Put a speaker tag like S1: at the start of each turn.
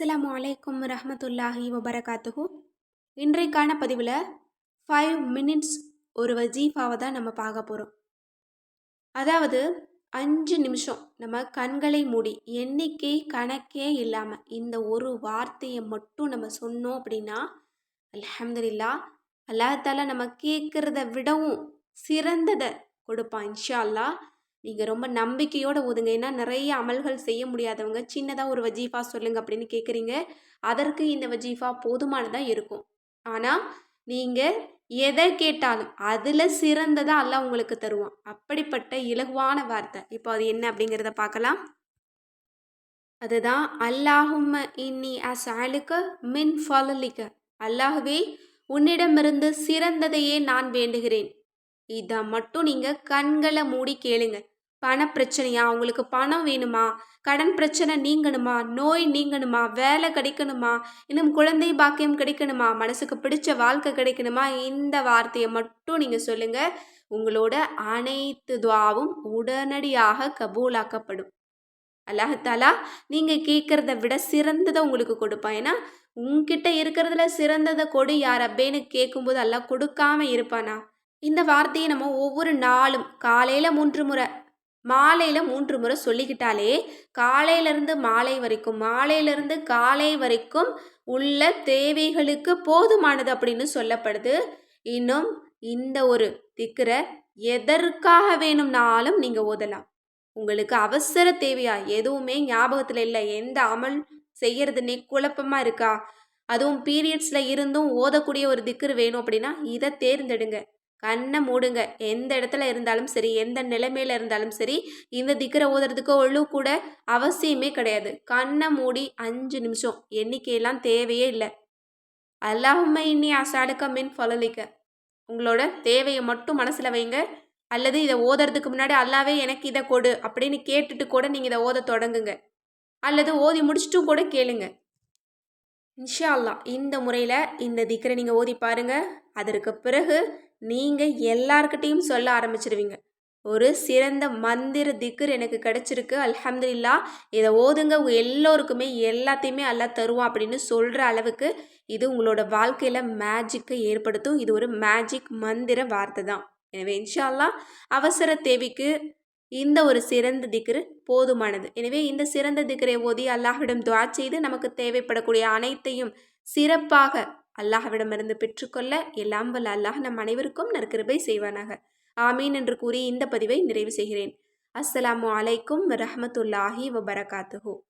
S1: அஸ்லாம் வலைக்கம் ரஹமத்துல்லாஹி வபரகாத்துஹு. இன்றைக்கான பதிவில் ஃபைவ் மினிட்ஸ் ஒரு வஜீஃபாவை தான் நம்ம பார்க்க போகிறோம் அதாவது அஞ்சு நிமிஷம் நம்ம கண்களை மூடி எண்ணிக்கை கணக்கே இல்லாமல் இந்த ஒரு வார்த்தையை மட்டும் நம்ம சொன்னோம் அப்படின்னா அல்ஹம்துலில்லா அல்லாஹால நம்ம கேட்குறத விடவும் சிறந்ததை கொடுப்பான் இன்ஷா அல்லாஹ். நீங்கள் ரொம்ப நம்பிக்கையோடு ஓதுங்க. ஏன்னா நிறைய அமல்கள் செய்ய முடியாதவங்க சின்னதாக ஒரு வஜீஃபா சொல்லுங்கள் அப்படின்னு கேட்குறீங்க அதற்கு இந்த வஜீஃபா போதுமானதாக இருக்கும். ஆனால் நீங்கள் எதை கேட்டாலும் அதில் சிறந்ததாக அல்லாஹ் உங்களுக்கு தருவான். அப்படிப்பட்ட இலகுவான வார்த்தை. இப்போ அது என்ன அப்படிங்கிறத பார்க்கலாம். அதுதான் அல்லாஹும் இன்னி அசாலுக்க மின் ஃபலலிக்க அல்லாஹுவே உன்னிடமிருந்து சிறந்ததையே நான் வேண்டுகிறேன். இதை மட்டும் நீங்கள் கண்களை மூடி கேளுங்க. பண பிரச்சனையா? உங்களுக்கு பணம் வேணுமா? கடன் பிரச்சனை நீங்கணுமா? நோய் நீங்கணுமா? வேலை கிடைக்கணுமா? இன்னும் குழந்தை பாக்கியம் கிடைக்கணுமா? மனசுக்கு பிடிச்ச வாழ்க்கை கிடைக்கணுமா? இந்த வார்த்தையை மட்டும் நீங்கள் சொல்லுங்கள் உங்களோட அனைத்து துவாவும் உடனடியாக கபூலாக்கப்படும். அல்லாஹாலா நீங்கள் கேட்குறத விட சிறந்ததை உங்களுக்கு கொடுப்பான். ஏன்னா உங்ககிட்ட இருக்கிறதுல சிறந்ததை கொடு யார் அப்படின்னு கேட்கும்போது எல்லாம் கொடுக்காம இருப்பானா? இந்த வார்த்தையை நம்ம ஒவ்வொரு நாளும் காலையில் மூன்று முறை மாலையில் மூன்று முறை சொல்லிக்கிட்டாலே காலையிலேருந்து மாலை வரைக்கும் மாலையிலேருந்து காலை வரைக்கும் உள்ள தேவைகளுக்கு போதுமானது அப்படின்னு சொல்லப்படுது. இன்னும் இந்த ஒரு திக்கரை எதற்காக வேணும்னாலும் நீங்கள் ஓதலாம். உங்களுக்கு அவசர தேவையா? எதுவுமே ஞாபகத்தில் இல்லை. எந்த அமல் செய்யறதுன்னே குழப்பமாக இருக்கா? அதுவும் பீரியட்ஸில் இருந்தும் ஓதக்கூடிய ஒரு திக்கர் வேணும் அப்படின்னா இதை தேர்ந்தெடுங்க. கண்ணை மூடுங்க. எந்த இடத்துல இருந்தாலும் சரி எந்த நிலைமையில இருந்தாலும் சரி இந்த திக்கரை ஓதுறதுக்கு ஒழு கூட அவசியமே கிடையாது. கண்ணை மூடி அஞ்சு நிமிஷம். எண்ணிக்கையெல்லாம் தேவையே இல்லை. அல்லாஹுமே இன்னி அசாலுக்க மின் ஃபலலிக்க. உங்களோட தேவையை மட்டும் மனசில் வைங்க. அல்லது இதை ஓதுறதுக்கு முன்னாடி அல்லாவே எனக்கு இதை கொடு அப்படின்னு கேட்டுட்டு கூட நீங்கள் இதை ஓத தொடங்குங்க. அல்லது ஓதி முடிச்சுட்டும் கூட கேளுங்க. இன்ஷா அல்லா இந்த முறையில் இந்த திக்கரை நீங்கள் ஓதி பாருங்கள் அதற்கு பிறகு நீங்கள் எல்லார்கிட்டையும் சொல்ல ஆரம்பிச்சிடுவீங்க ஒரு சிறந்த மந்திர திக்கர் எனக்கு கிடச்சிருக்கு. அல்ஹம்துல்லா இதை ஓதுங்க. உங்கள் எல்லோருக்குமே எல்லாத்தையுமே எல்லாம் தருவான் அப்படின்னு சொல்கிற அளவுக்கு இது உங்களோட வாழ்க்கையில் மேஜிக்கை ஏற்படுத்தும். இது ஒரு மேஜிக் மந்திர வார்த்தை தான். எனவே இன்ஷால்லா அவசர தேவைக்கு இந்த ஒரு சிறந்த திக்ரு போதுமானது. எனவே இந்த சிறந்த திக்கரை ஓதி அல்லாஹ்விடம் துவா செய்து நமக்கு தேவைப்படக்கூடிய அனைத்தையும் சிறப்பாக அல்லாஹ்விடமிருந்து பெற்றுக்கொள்ள எல்லாம் வல்ல அல்லாஹ் நம் அனைவருக்கும் நற்கிருபை செய்வானாக. ஆமீன் என்று கூறி இந்த பதிவை நிறைவு செய்கிறேன். அஸ்ஸலாமு அலைக்கும் ரஹமத்துல்லாஹி வபரகாத்துஹூ.